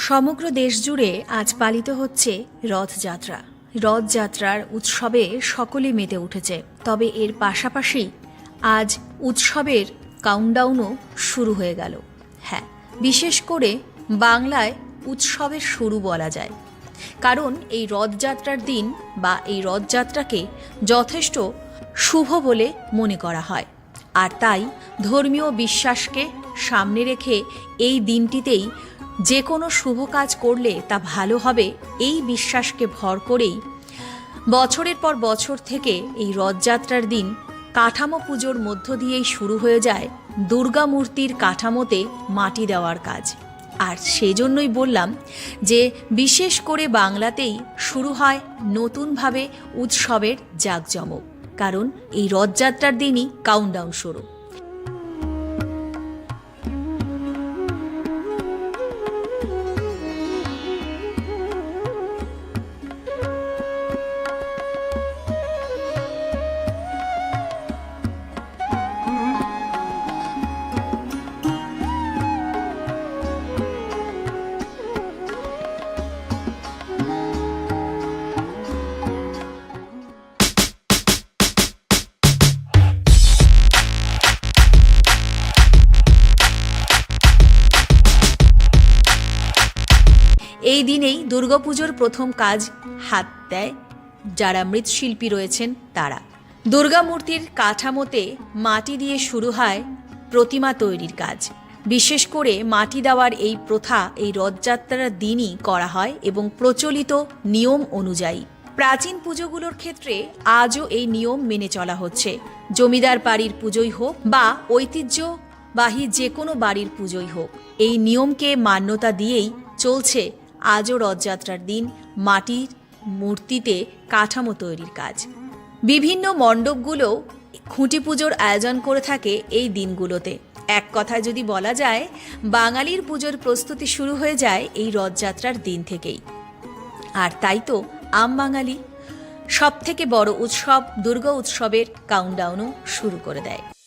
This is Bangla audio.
সমগ্র দেশ জুড়ে আজ পালিত হচ্ছে রথযাত্রা। রথযাত্রার উৎসবে সকলে মেতে উঠেছে। তবে এর পাশাপাশি আজ উৎসবের কাউন্টডাউনও শুরু হয়ে গেল। হ্যাঁ বিশেষ করে বাংলায় উৎসবের শুরু বলা যায়। কারণ এই রথযাত্রার দিন বা এই রথযাত্রাকে যথেষ্ট শুভ বলে মনে করা হয়। আর তাই ধর্মীয় বিশ্বাসকে সামনে রেখে এই দিনটিতেই যে কোনো শুভ কাজ করলে তা ভালো হবে এই বিশ্বাসকে ভর করেই। বছরের পর বছর থেকে এই রথযাত্রার দিন কাঠামো পুজোর মধ্য দিয়েই শুরু হয়ে যায় দুর্গা মূর্তির কাঠামোতে মাটি দেওয়ার কাজ। আর সেজন্যই বললাম যে বিশেষ করে বাংলাতেই শুরু হয় নতুনভাবে উৎসবের জাঁকজমক। কারণ এই রথযাত্রার দিনই কাউন্টডাউন শুরু। এই দিনেই দুর্গাপুজোর প্রথম কাজ হাত দেয় যারা মৃৎশিল্পী রয়েছেন তারা। দুর্গা মূর্তির কাঠামোতে মাটি দিয়ে শুরু হয় প্রতিমা তৈরির কাজ। বিশেষ করে মাটি দেওয়ার এই প্রথা এই রথযাত্রার দিনই করা হয় এবং প্রচলিত নিয়ম অনুযায়ী। প্রাচীন পুজোগুলোর ক্ষেত্রে আজও এই নিয়ম মেনে চলা হচ্ছে। জমিদার বাড়ির পুজোই হোক বা ঐতিহ্যবাহী যে কোনো বাড়ির পুজোই হোক। এই নিয়মকে মান্যতা দিয়েই চলছে আজও রথযাত্রার দিন, মাটির মূর্তিতে কাঠামো তৈরির কাজ। বিভিন্ন মণ্ডপগুলোও খুঁটি পুজোর আয়োজন করে থাকে এই দিনগুলোতে। এক কথায় যদি বলা যায়, বাঙালির পুজোর প্রস্তুতি শুরু হয়ে যায় এই রথযাত্রার দিন থেকেই। আর তাই তো আম বাঙালি সব থেকে বড় উৎসব দুর্গা উৎসবের কাউন্টডাউনও শুরু করে দেয়।